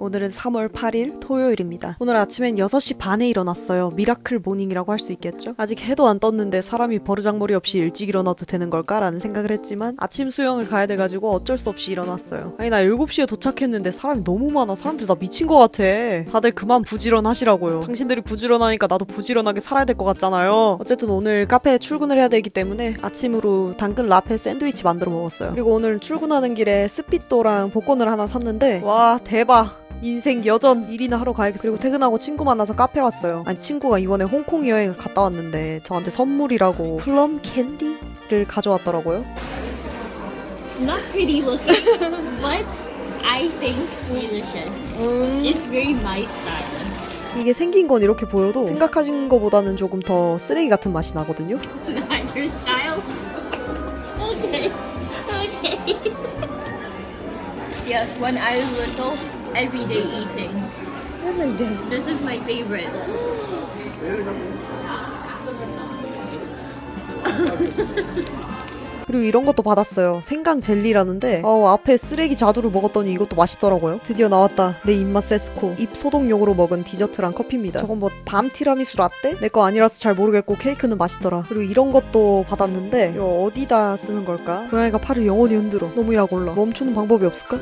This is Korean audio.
오늘은 3월 8일 토요일입니다. 오늘 아침엔 6시 반에 일어났어요. 미라클 모닝이라고 할 수 있겠죠? 아직 해도 안 떴는데 사람이 버르장머리 없이 일찍 일어나도 되는 걸까라는 생각을 했지만 아침 수영을 가야 돼가지고 어쩔 수 없이 일어났어요. 아니 나 7시에 도착했는데 사람이 너무 많아. 사람들 다 미친 것 같아. 다들 그만 부지런하시라고요. 당신들이 부지런하니까 나도 부지런하게 살아야 될 것 같잖아요. 어쨌든 오늘 카페에 출근을 해야 되기 때문에 아침으로 당근 라페 샌드위치 만들어 먹었어요. 그리고 오늘 출근하는 길에 스피또랑 복권을 하나 샀는데 와 대박. 인생 여전 일이나 하러 가야겠어. 그리고 퇴근하고 친구 만나서 카페 왔어요. 아니 친구가 이번에 홍콩 여행을 갔다 왔는데 저한테 선물이라고 플럼 캔디를 가져왔더라고요. Not pretty looking, but I think delicious. It's very my style. 이게 생긴 건 이렇게 보여도 생각하신 것보다는 조금 더 쓰레기 같은 맛이 나거든요. Not your style. okay, okay. yes, when I was little, everyday eating. Every day. This is my favorite. 그리고 이런 것도 받았어요. 생강 젤리라는데 어, 앞에 쓰레기 자두를 먹었더니 이것도 맛있더라고요. 드디어 나왔다. 내 입맛 세스코. 입 소독용으로 먹은 디저트랑 커피입니다. 저건 뭐 밤 티라미수 라떼? 내 거 아니라서 잘 모르겠고 케이크는 맛있더라. 그리고 이런 것도 받았는데 이거 어디다 쓰는 걸까? 고양이가 팔을 영원히 흔들어. 너무 약 올라. 멈추는 방법이 없을까?